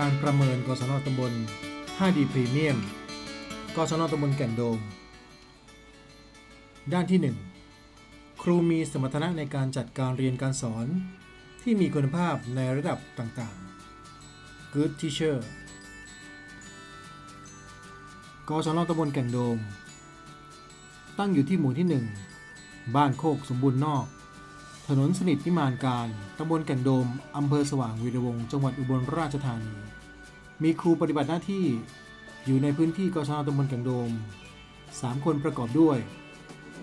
การประเมินกศนตำบล 5D พรีเมียมกศนตำบลแก่งโดม ด้านที่ 1 ครูมีสมรรถนะในการจัดการเรียนการสอน ที่มีคุณภาพในระดับต่างๆ Good Teacher กศนตำบลแก่งโดม ตั้งอยู่ที่หมู่ที่ 1 บ้านโคกสมบูรณ์นอก ถนนสนิทนิมานการ ตำบลแก่งโดม อำเภอสว่างวีระวงศ์จังหวัดอุบลราชธานี มีครูปฏิบัติหน้าที่อยู่ในพื้นที่กศนตำบลแก่งโดม 3 คนประกอบด้วย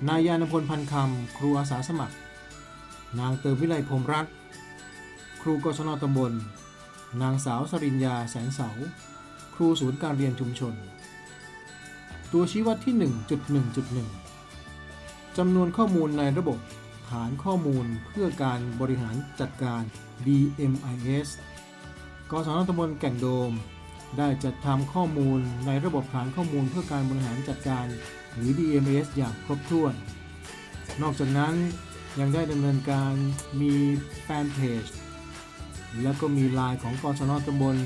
นายยานพลพันคำ ครูอาสาสมัคร นางเติมวิไลพรมรัตน์ครูกศนตำบล นางสาวสริญญาแสนเสา ครูศูนย์การเรียนชุมชน ตัวชี้วัดที่ 1.1.1จำนวนข้อมูลในระบบฐานข้อมูลเพื่อการบริหารจัดการ DMIS กศนตำบลแก่งโดม ได้จัดทำข้อมูลในระบบฐานข้อมูลเพื่อการบริหารจัดการหรือ DMS อย่างครบถ้วน นอกจากนั้นยังได้ดำเนินการมีแฟนเพจแล้วก็มีไลน์ของกศนตำบล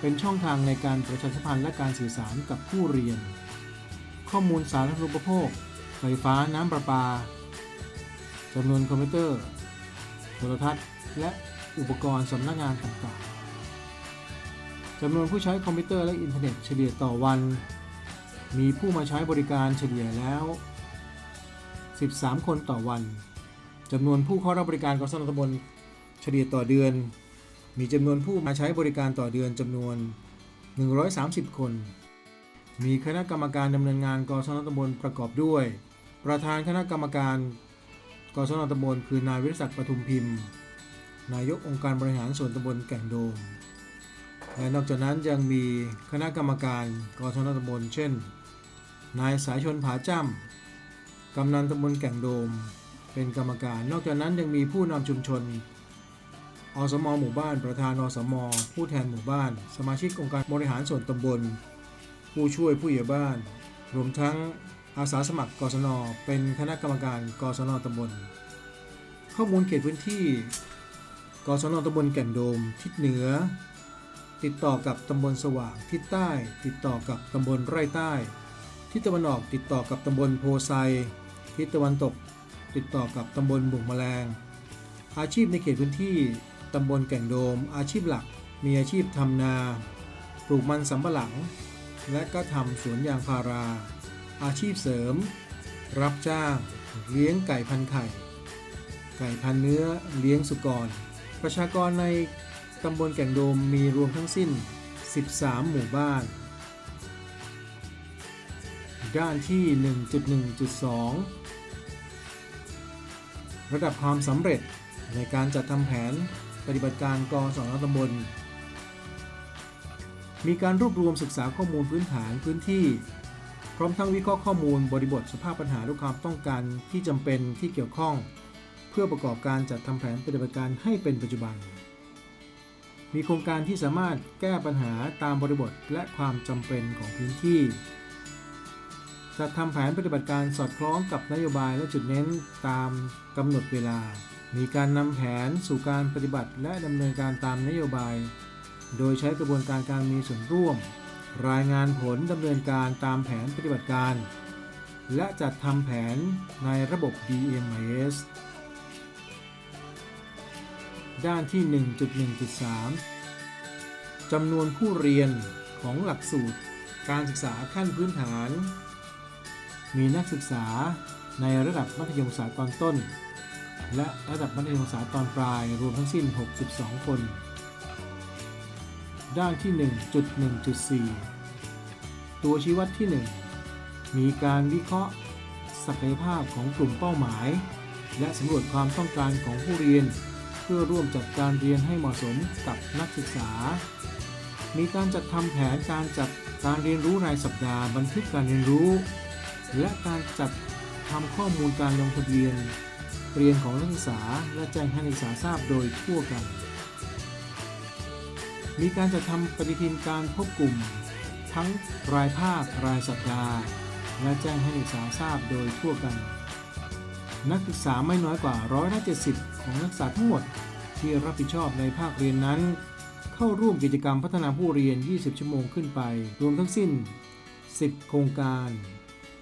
เป็นช่องทางในการประชาสัมพันธ์และการสื่อสารกับผู้เรียน ข้อมูลสาธารณูปโภค ไฟฟ้าน้ำประปาจำนวนคอมพิวเตอร์ โทรทัศน์ และ อุปกรณ์สำนักงานต่างๆจำนวนผู้ใช้คอมพิวเตอร์และอินเทอร์เน็ตเฉลี่ยต่อวัน มีผู้มาใช้บริการเฉลี่ยแล้ว 13 คนต่อวันจำนวนผู้เข้ารับบริการกสนตำบลเฉลี่ยต่อเดือน มีจำนวนผู้มาใช้บริการต่อเดือนจำนวน 130 คน มีคณะกรรมการดำเนินงานกศนตำบลประกอบด้วย ประธานคณะกรรมการกศนตำบลคือนายวิรศักดิ์ปทุมพิมพ์ นายกองค์การบริหารส่วนตำบลแก่งโดม และนอกจากนั้นยังมีคณะกรรมการกศนตำบลเช่น นายสายชนผาจ้ำกำนันตำบลแก่งโดม เป็นกรรมการ นอกจากนั้นยังมีผู้นำชุมชน อสมหมู่บ้าน ประธานอสม ผู้แทนหมู่บ้าน สมาชิกองค์การบริหารส่วนตำบล ผู้ช่วยผู้ใหญ่บ้าน รวมทั้งอาสาสมัครกศน เป็นคณะกรรมการกศนตำบล ข้อมูลเขตพื้นที่ กศนตำบลแก่งโดมทิศเหนือ ติดต่อกับตำบลสว่างทิศใต้ ติดต่อกับตำบลไร่ใต้ ทิศตะวันออกติดต่อกับตำบลโพไซทิศตะวันตก ติดต่อกับตำบลบุ่งแมลง อาชีพในเขตพื้นที่ตำบลแก่งโดม อาชีพหลักมีอาชีพทำนา ปลูกมันสำปะหลัง และก็ทำสวนยางพารา อาชีพเสริม รับจ้าง เลี้ยงไก่พันไข่ ไก่พันเนื้อ เลี้ยงสุกร ประชากรในตำบลแก่งโดมมีรวมทั้งสิ้น 13 หมู่บ้าน ด้านที่ 1.1.2 ระดับความสำเร็จในการจัดทำแผนปฏิบัติการกองสอนตำบล มีการรวบรวมศึกษาข้อมูลพื้นฐานพื้นที่ พร้อมทั้งวิเคราะห์ข้อมูลบริบทสภาพปัญหาและความต้องการที่จำเป็นที่เกี่ยวข้อง เพื่อประกอบการจัดทำแผนปฏิบัติการให้เป็นปัจจุบัน มีโครงการที่สามารถแก้ปัญหาตามบริบทและความจำเป็นของพื้นที่ จัดทำแผนปฏิบัติการสอดคล้องกับนโยบายและจุดเน้นตามกำหนดเวลา มีการนำแผนสู่การปฏิบัติและดำเนินการตามนโยบาย โดยใช้กระบวนการการมีส่วนร่วม รายงานผลดำเนินการตามแผนปฏิบัติการ และจัดทำแผนในระบบ DMS ด้านที่ 1.1.3 จำนวนผู้เรียนของหลักสูตรการศึกษาขั้นพื้นฐาน มีนักศึกษาในระดับมัธยมศึกษาตอนต้น และระดับมัธยมศึกษาตอนปลายรวมทั้งสิ้น 62 คน ด้านที่ 1.1.4 ตัวชี้วัดที่ 1 มีการวิเคราะห์ศักยภาพของกลุ่มเป้าหมาย และสำรวจความต้องการของผู้เรียน พื่อร่วมจัดการเรียนให้เหมาะสมกับนักศึกษา มีการจัดทำแผนการจัดการเรียนรู้รายสัปดาห์บันทึกการเรียนรู้ และการจัดทำข้อมูลการลงทะเบียน เรียนของนักศึกษาและแจ้งให้นักศึกษาทราบโดยทั่วกัน มีการจัดทำปฏิทินการพบกลุ่ม ทั้งรายภาครายสัปดาห์ และแจ้งให้นักศึกษาทราบโดยทั่วกัน นักศึกษาไม่น้อยกว่าร้อยละ70 ของนักศึกษาทั้งหมดที่รับผิดชอบในภาคเรียนนั้น เข้าร่วมกิจกรรมพัฒนาผู้เรียน 20 ชั่วโมงขึ้นไป รวมทั้งสิ้น 10 โครงการ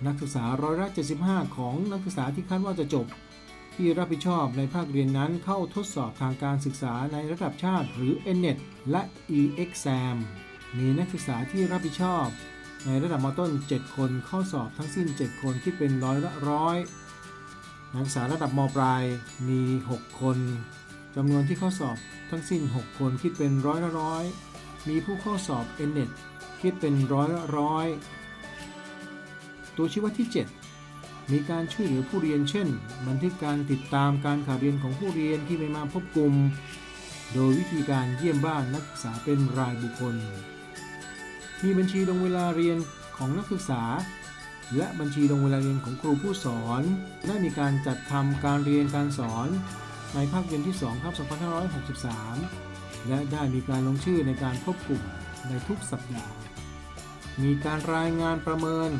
นักศึกษาร้อยละ75 ของนักศึกษาที่คาดว่าจะจบ ที่รับผิดชอบในภาคเรียนนั้นเข้าทดสอบทางการศึกษาในระดับชาติ หรือ NNET และ EXAM มีนักศึกษาที่รับผิดชอบ ในระดับมต้น 7 คนเข้าสอบทั้งสิ้น 7 คนคิดเป็นร้อยละร้อย นักศึกษาระดับมปลายมี 6 คนจำนวนที่เข้าสอบทั้งสิ้น 6 คนคิดเป็นร้อยละร้อย มีผู้เข้าสอบ NNET คิดเป็นร้อยละร้อย ตัวชี้วัดที่ 7 มีการช่วยเหลือผู้เรียนเช่น บันทึกการติดตามการขาเรียนของผู้เรียนที่ไม่มาพบกลุ่ม โดยวิธีการเยี่ยมบ้านนักศึกษาเป็นรายบุคคล มีบัญชีลงเวลาเรียนของนักศึกษา และบัญชีลงเวลาเรียนของครูผู้สอน ได้มีการจัดทำการเรียนการสอนในภาคเรียนที่2ครับ2563 และได้มีการลงชื่อในการพบกลุ่มในทุกสัปดาห์ มีการรายงานประเมิน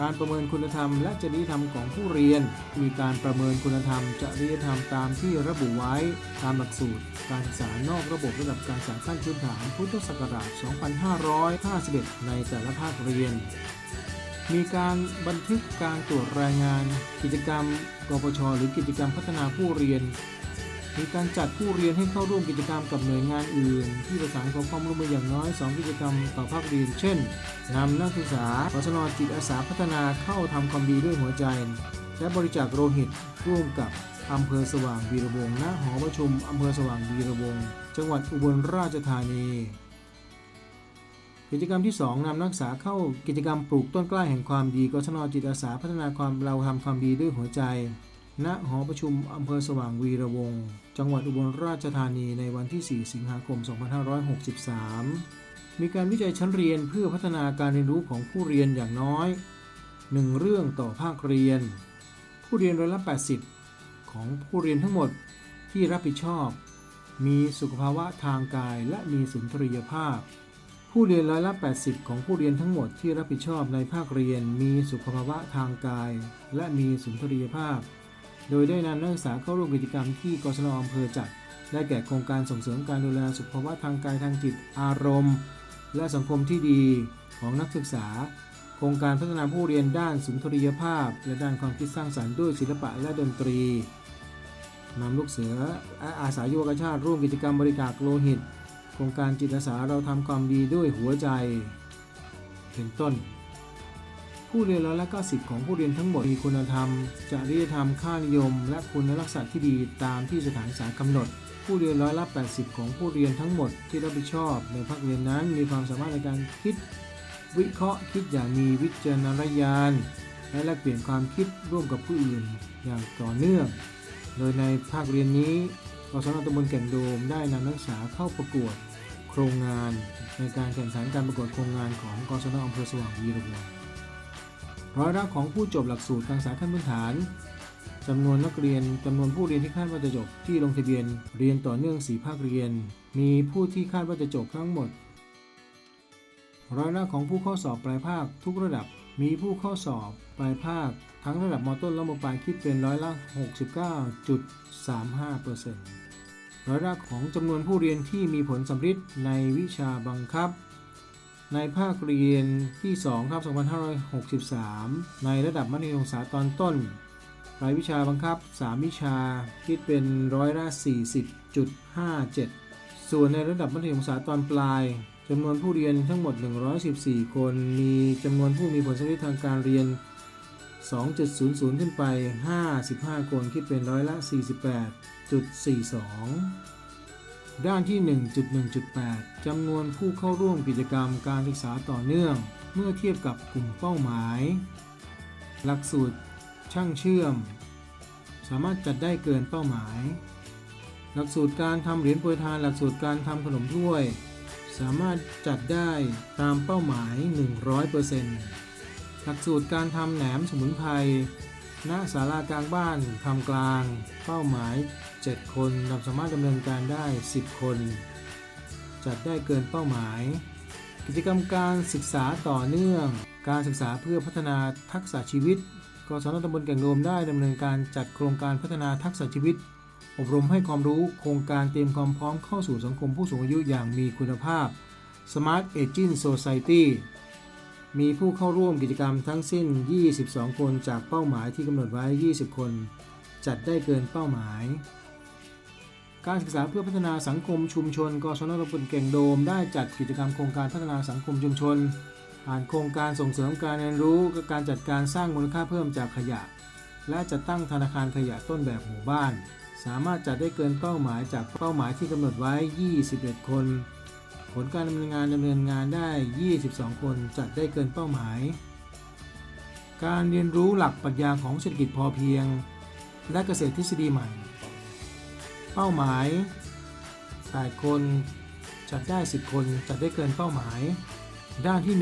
การประเมินคุณธรรม และจริยธรรมของผู้เรียน มีการประเมินคุณธรรม จริยธรรมตามที่ระบุไว้ตามหลักสูตร การศึกษานอกระบบระดับการศึกษาขั้นพื้นฐานพุทธศักราช 2551 ในแต่ละภาคเรียน มีการบันทึกการตรวจรายงาน กิจกรรมกปชหรือกิจกรรมพัฒนาผู้เรียน มีการจัดผู้เรียนให้เข้าร่วมกิจกรรมกับหน่วยงานอื่น ที่ประสานขอความร่วมมืออย่างน้อย 2 กิจกรรมต่อภาคเรียน เช่นนำนักศึกษากศนจิตอาสาพัฒนาเข้าทำความดีด้วยหัวใจ และบริจาคโลหิตร่วมกับอำเภอสว่างวีระวงศ์ณหอประชุมอำเภอสว่างวีระวงศจังหวัดอุบลราชธานี กิจกรรมที่ 2นำนักศึกษาเข้ากิจกรรมปลูกต้นกล้าแห่งความดีกศนจิตอาสาพัฒนาความเราทำความดีด้วยหัวใจ ณหอประชุมอำเภอสว่างวีระวงศ์จังหวัดอุบลราชธานีในวันที่ 4 สิงหาคม 2563 มีการวิจัยชั้นเรียนเพื่อพัฒนาการเรียนรู้ของผู้เรียนอย่างน้อย 1 เรื่องต่อภาคเรียน ผู้เรียนร้อยละ80 ของผู้เรียนทั้งหมดที่รับผิดชอบ มีสุขภาวะทางกายและมีสุนทรียภาพ ผู้เรียนร้อยละ 80 ของผู้เรียนทั้งหมดที่รับผิดชอบในภาคเรียนมีสุขภาวะทางกาย และมีสุนทรียภาพ โดยได้นำนักศึกษาเข้าร่วมกิจกรรมที่กศนอำเภอจัด ได้แก่โครงการส่งเสริมการดูแลสุขภาวะทางกายทางจิตอารมณ์ และสังคมที่ดีของนักศึกษา โครงการพัฒนาผู้เรียนด้านสุนทรียภาพ และด้านความคิดสร้างสรรค์ด้วยศิลปะและดนตรีนำลูกเสืออาสายุวกชาติร่วมกิจกรรมบริจาคโลหิต ครงการจิตอาสาเราทำความดีด้วยหัวใจ เป็นต้น ผู้เรียนร้อยละ90 ของผู้เรียนทั้งหมดมีคุณธรรมจริยธรรมค่านิยม และคุณลักษณะที่ดีตามที่สถานศึกษากำหนด ผู้เรียนร้อยละ80 ของผู้เรียนทั้งหมดที่รับผิดชอบ ในภาคเรียนนั้นมีความสามารถในการคิด วิเคราะห์คิดอย่างมีวิจารณญาณและแลกเปลี่ยนความคิดร่วมกับผู้อื่นอย่างต่อเนื่อง โดยในภาคเรียนนี้กศนตำบลแก่งโดมได้นำนักศึกษาเข้าประกวด โครงงานในการแข่งขันการประกวดโครงงานของกศนอำเภอสว่างวีระวงศ์ร้อยละของผู้จบหลักสูตรการศึกษาขั้นพื้นฐานจำนวนนักเรียนจำนวนผู้เรียนที่คาดว่าจะจบที่ลงทะเบียนเรียนต่อเนื่อง 4 ภาคเรียน มีผู้ที่คาดว่าจะจบทั้งหมด ร้อยละของผู้เข้าสอบปลายภาคทุกระดับ มีผู้เข้าสอบปลายภาค ทั้งระดับมต้นและมปลายคิดเป็นร้อยละ 69.35% ร้อยละของจำนวนผู้เรียนที่มีผลสำฤทธิ์ในวิชาบังคับ ในภาคเรียนที่2ครับ2563 ในระดับมัธยมศึกษาตอนต้น รายวิชาบังคับ 3 วิชาคิดเป็นร้อยละ 40.57 ส่วนในระดับมัธยมศึกษาตอนปลายจำนวนผู้เรียนทั้งหมด 114 คน มีจำนวนผู้มีผลสำเร็จทางการเรียน 2.00 ขึ้นไป 55 คน คิดเป็นร้อยละ 48.42 ด้านที่ 1.1.8 จำนวนผู้เข้าร่วมกิจกรรมการศึกษาต่อเนื่อง เมื่อเทียบกับกลุ่มเป้าหมาย หลักสูตร ช่างเชื่อม สามารถจัดได้เกินเป้าหมาย หลักสูตรการทำเหรียญโปรยทาน หลักสูตรการทำขนมถ้วย สามารถจัดได้ตามเป้าหมาย 100%หลักสูตรการทำแหนมสมุนไพรณศาลากลางบ้านทำกลาง เป้าหมาย 7 คนเราสามารถดำเนินการได้ 10 คน จัดได้เกินเป้าหมาย กิจกรรมการศึกษาต่อเนื่อง การศึกษาเพื่อพัฒนาทักษะชีวิตกศนตำบลแก่งโดมได้ดำเนินการจัดโครงการพัฒนาทักษะชีวิต อบรมให้ความรู้โครงการเตรียมความพร้อมเข้าสู่สังคมผู้สูงอายุอย่างมีคุณภาพ Smart Aging Society มีผู้เข้าร่วมกิจกรรมทั้งสิ้น 22 คนจากเป้าหมายที่กำหนดไว้ 20 คน จัดได้เกินเป้าหมาย การศึกษาเพื่อพัฒนาสังคมชุมชนกศนตำบลเก่งโดม ได้จัดกิจกรรมโครงการพัฒนาสังคมชุมชน ผ่านโครงการส่งเสริมการเรียนรู้กับการจัดการสร้างมูลค่าเพิ่มจากขยะ และจัดตั้งธนาคารขยะต้นแบบหมู่บ้าน สามารถจัดได้เกินเป้าหมายจากเป้าหมายที่กำหนดไว้ 21 คน ผลการดำเนินงานดำเนินงานได้ 22 คนจัดได้เกินเป้าหมาย การเรียนรู้หลักปรัชญาของเศรษฐกิจพอเพียง และเกษตรทฤษฎีใหม่ เป้าหมาย 8 คนจัดได้ 10 คนจัดได้เกินเป้าหมาย ด้านที่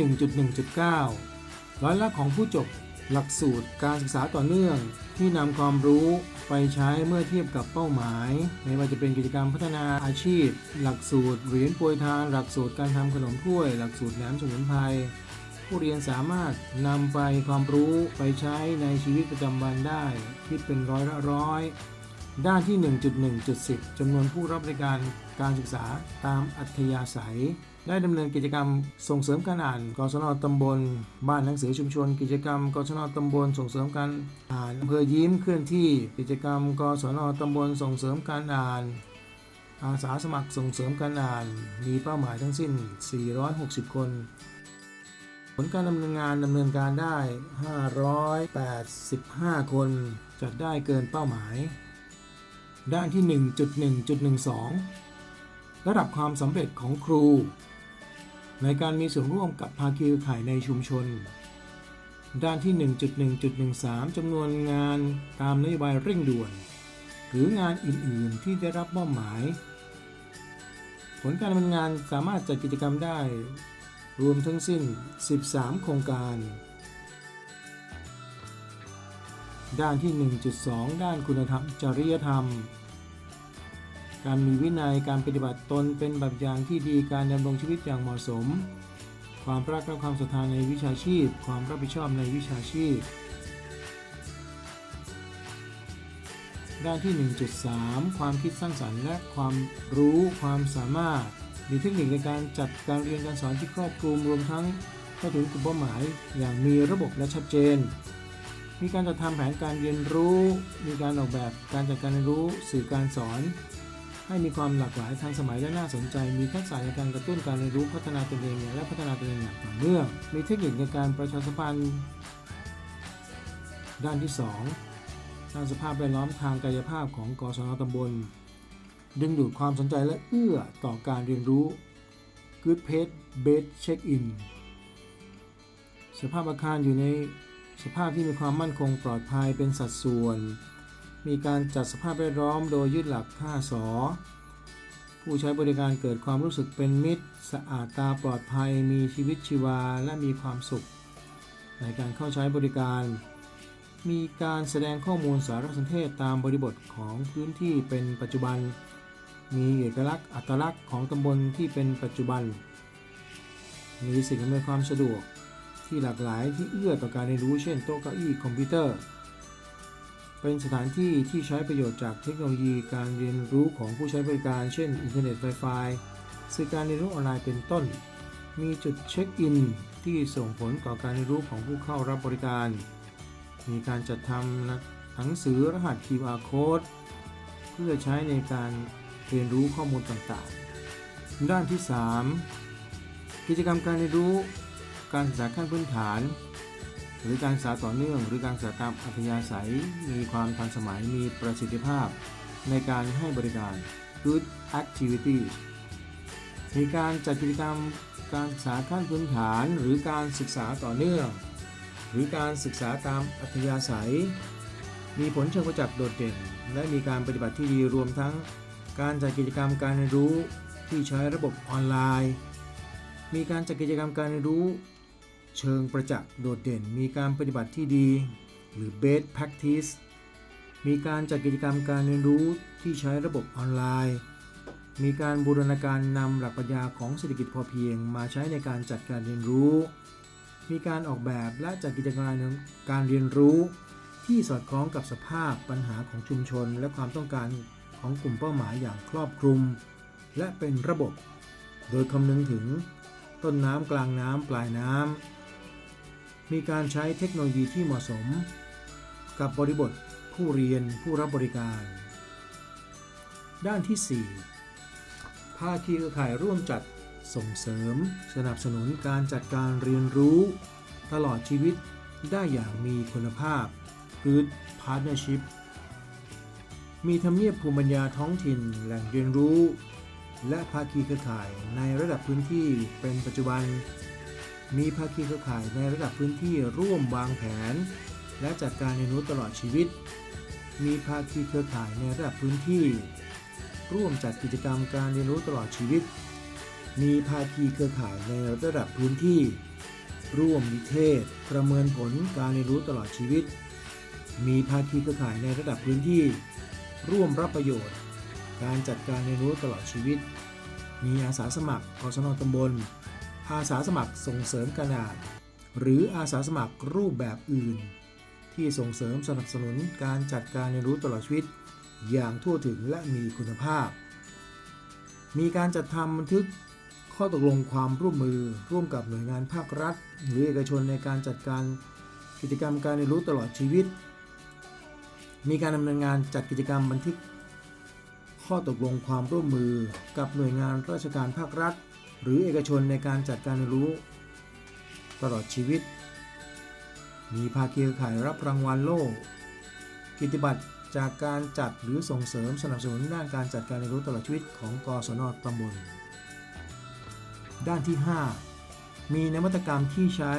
1.1.9 ร้อยละของผู้จบหลักสูตรการศึกษาต่อเนื่อง ที่นำความรู้ไปใช้เมื่อเทียบกับเป้าหมาย ไม่ว่าจะเป็นกิจกรรมพัฒนาอาชีพ หลักสูตรเหรียญปรยทาน หลักสูตรการทำขนมถ้วย หลักสูตรแหนมสมุนไพรผู้เรียนสามารถนำไปความรู้ไปใช้ในชีวิตประจำวันได้ คิดเป็นร้อยละร้อย ด้านที่ 1.1.10 จำนวนผู้รับบริการการศึกษาตามอัธยาศัย ได้ดำเนินกิจกรรมส่งเสริมการอ่านกศนตำบล บ้านหนังสือชุมชน กิจกรรมกศนตำบล ส่งเสริมการอ่านอำเภอยิ้มเคลื่อนที่ กิจกรรมกศนตำบล ส่งเสริมการอ่านอาสาสมัครส่งเสริมการอ่าน มีเป้าหมายทั้งสิ้น 460 คน ผลการดำเนินงานดำเนินการได้ 585 คน จัดได้เกินเป้าหมาย ด้านที่ 1.1.12 ระดับความสำเร็จของครู ในการมีส่วนร่วมกับภาคีเครือข่ายในชุมชน ด้านที่ 1.1.13 จำนวนงานตามนโยบายเร่งด่วน หรืองานอื่น ๆ ที่ได้รับมอบหมาย ผลการดำเนินงานสามารถจัดกิจกรรมได้ รวมทั้งสิ้น 13 โครงการ ด้านที่ 1.2 ด้านคุณธรรมจริยธรรม การมีวินัยการปฏิบัติตนเป็นแบบอย่างที่ดีการดำรงชีวิตอย่างเหมาะสม ความรักและความศรัทธาในวิชาชีพ ความรับผิดชอบในวิชาชีพ ด้านที่ 1.3 ความคิดสร้างสรรค์และความรู้ความสามารถ มีเทคนิคในการจัดการเรียนการสอนที่ครอบคลุมรวมทั้งเข้าถึงกลุ่มเป้าหมายอย่างมีระบบและชัดเจน มีการจัดทำแผนการเรียนรู้ มีการออกแบบการจัดการเรียนรู้สื่อการสอน ให้มีความหลากหลายทางสมัยและน่าสนใจ มีทักษะในการกระตุ้นการเรียนรู้พัฒนาตนเองและพัฒนาตนเองอย่างต่อเนื่อง มีเทคนิคในการประชาสัมพันธ์ ด้านที่ 2 ด้านสภาพแวดล้อมทางกายภาพของกศนตำบล ดึงดูดความสนใจและเอื้อต่อการเรียนรู้ Good Page Based Check-in สภาพอาคารอยู่ใน สภาพที่มีความมั่นคงปลอดภัยเป็นสัดส่วน มีการจัดสภาพแวดล้อมโดยยึดหลัก5สอผู้ใช้บริการเกิดความรู้สึกเป็นมิตร สะอาดตาปลอดภัย มีชีวิตชีวาและมีความสุข ในการเข้าใช้บริการ มีการแสดงข้อมูลสารสนเทศตามบริบทของพื้นที่เป็นปัจจุบัน มีเอกลักษณ์อัตลักษณ์ของตำบลที่เป็นปัจจุบัน มีสิ่งอำนวยความสะดวก ที่หลากหลายที่เอื้อต่อการเรียนรู้เช่นโต๊ะเก้าอี้คอมพิวเตอร์ เป็นสถานที่ที่ใช้ประโยชน์จากเทคโนโลยีการเรียนรู้ของผู้ใช้บริการ เช่น อินเทอร์เน็ตไวไฟสื่อการเรียนรู้ออนไลน์เป็นต้น มีจุดเช็คอินที่ส่งผลต่อการเรียนรู้ของผู้เข้ารับบริการ มีการจัดทำหนังสือรหัส QR code เพื่อใช้ในการเรียนรู้ข้อมูลต่างๆ ด้านที่ 3 กิจกรรมการเรียนรู้ การศึกษาขั้นพื้นฐาน หรือการศึกษาต่อเนื่อง หรือการศึกษาตามอัธยาศัย มีความทันสมัยมีประสิทธิภาพ ในการให้บริการ Good Activities มีการจัดกิจกรรมการศึกษาขั้นพื้นฐาน หรือการศึกษาต่อเนื่อง หรือการศึกษาตามอัธยาศัย มีผลเชิงประจักษ์โดดเด่น และมีการปฏิบัติที่ดีรวมทั้ง การจัดกิจกรรมการเรียนรู้ที่ใช้ระบบออนไลน์ มีการจัดกิจกรรมการเรียนรู้ เชิงประจักษ์โดดเด่นมีการปฏิบัติที่ดี หรือ best practice มีการจัดกิจกรรมการเรียนรู้ที่ใช้ระบบออนไลน์ มีการบูรณาการนำหลักปรัชญาของเศรษฐกิจพอเพียง มาใช้ในการจัดการเรียนรู้ มีการออกแบบและจัดกิจกรรมการเรียนรู้ ที่สอดคล้องกับสภาพปัญหาของชุมชน และความต้องการของกลุ่มเป้าหมายอย่างครอบคลุม และเป็นระบบ โดยคำนึงถึงต้นน้ำกลางน้ำปลายน้ำ มีการใช้เทคโนโลยีที่เหมาะสม กับบริบทผู้เรียนผู้รับบริการ ด้านที่ 4 ภาคีเครือข่ายร่วมจัดส่งเสริม สนับสนุนการจัดการเรียนรู้ ตลอดชีวิตได้อย่างมีคุณภาพ Good Partnership มีทำเนียบภูมิปัญญาท้องถิ่นแหล่งเรียนรู้ และภาคีเครือข่ายในระดับพื้นที่เป็นปัจจุบัน มีภาคีเครือข่ายในระดับพื้นที่ร่วมวางแผน และจัดการเรียนรู้ตลอดชีวิต มีภาคีเครือข่ายในระดับพื้นที่ ร่วมจัดกิจกรรมการเรียนรู้ตลอดชีวิต มีภาคีเครือข่ายในระดับพื้นที่ ร่วมนิเทศ ประเมินผลการเรียนรู้ตลอดชีวิต มีภาคีเครือข่ายในระดับพื้นที่ ร่วมรับประโยชน์ การจัดการเรียนรู้ตลอดชีวิต มีอาสาสมัครกศนตำบล อาสาสมัครส่งเสริมการอ่าน หรืออาสาสมัครรูปแบบอื่น ที่ส่งเสริมสนับสนุนการจัดการเรียนรู้ตลอดชีวิต อย่างทั่วถึงและมีคุณภาพ มีการจัดทำบันทึกข้อตกลงความร่วมมือร่วมกับหน่วยงานภาครัฐ หรือเอกชนในการจัดการกิจกรรมการเรียนรู้ตลอดชีวิต มีการดำเนินงานจัดกิจกรรมบันทึก ข้อตกลงความร่วมมือกับหน่วยงานราชการภาครัฐ หรือเอกชนในการจัดการเรียนรู้ ตลอดชีวิต มีภาคีเครือข่ายรับรางวัลโล่กิติบัตรจากการจัดหรือส่งเสริมสนับสนุนด้านการจัดการเรียนรู้ตลอดชีวิตของกศนตำบล ด้านที่ 5 มีนวัตกรรมที่ใช้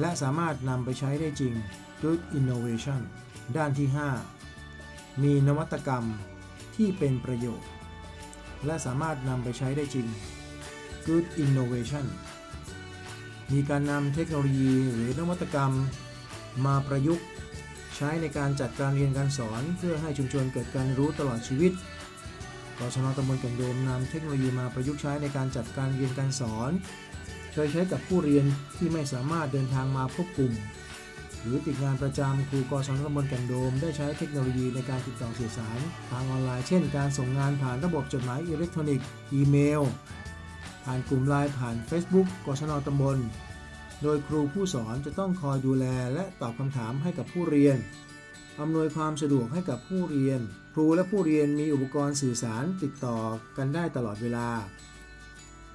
และสามารถนำไปใช้ได้จริง Good Innovation ด้านที่ 5 มีนวัตกรรมที่เป็นประโยชน์ และสามารถนำไปใช้ได้จริง Good Innovation มีการนำเทคโนโลยีหรือนวัตกรรม มาประยุกต์ ใช้ในการจัดการเรียนการสอน เพื่อให้ชุมชนเกิดการรู้ตลอดชีวิตกศนตำบลแก่งโดมนำเทคโนโลยีมาประยุกต์ใช้ในการจัดการเรียนการสอนโดยใช้กับผู้เรียนที่ไม่สามารถเดินทางมาพบกลุ่ม หรือติดงานประจำครูกศนตำบลแก่งโดม ได้ใช้เทคโนโลยีในการติดต่อสื่อสาร ทางออนไลน์ เช่น การส่งงานผ่านระบบจดหมายอิเล็กทรอนิกส์ อีเมล ผ่านกลุ่มไลน์ผ่าน Facebook กศนตำบล โดยครูผู้สอนจะต้องคอยดูแลและตอบคำถามให้กับผู้เรียน อำนวยความสะดวกให้กับผู้เรียน ครูและผู้เรียนมีอุปกรณ์สื่อสารติดต่อกันได้ตลอดเวลา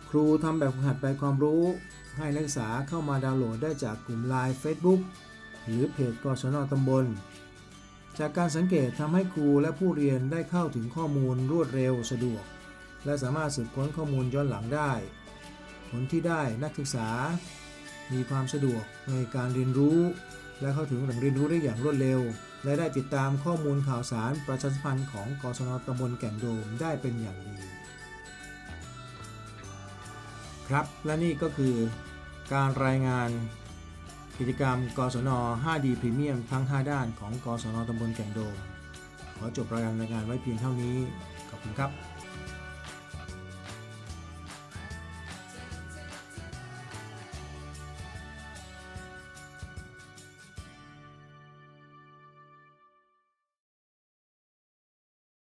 ครูทำแบบฝึกหัดไปความรู้ ให้นักศึกษาเข้ามาดาวน์โหลดได้จากกลุ่มไลน์ Facebook หรือเพจกศนตำบล จากการสังเกตทำให้ครูและผู้เรียนได้เข้าถึงข้อมูลรวดเร็วสะดวก และสามารถสืบค้นข้อมูลย้อนหลังได้ ผลที่ได้นักศึกษา มีความสะดวกในการเรียนรู้ และเข้าถึงแหล่งเรียนรู้ได้อย่างรวดเร็ว และได้ติดตามข้อมูลข่าวสารประชาสัมพันธ์ของกศนตำบลแก่งโดมได้เป็นอย่างดี ครับและนี่ก็คือการรายงานกิจกรรม กศน 5D พรีเมียมทั้ง 5 ด้านของ กศน ตำบลแก่งโดม ขอจบรายการรายงานไว้เพียงเท่านี้ ขอบคุณครับ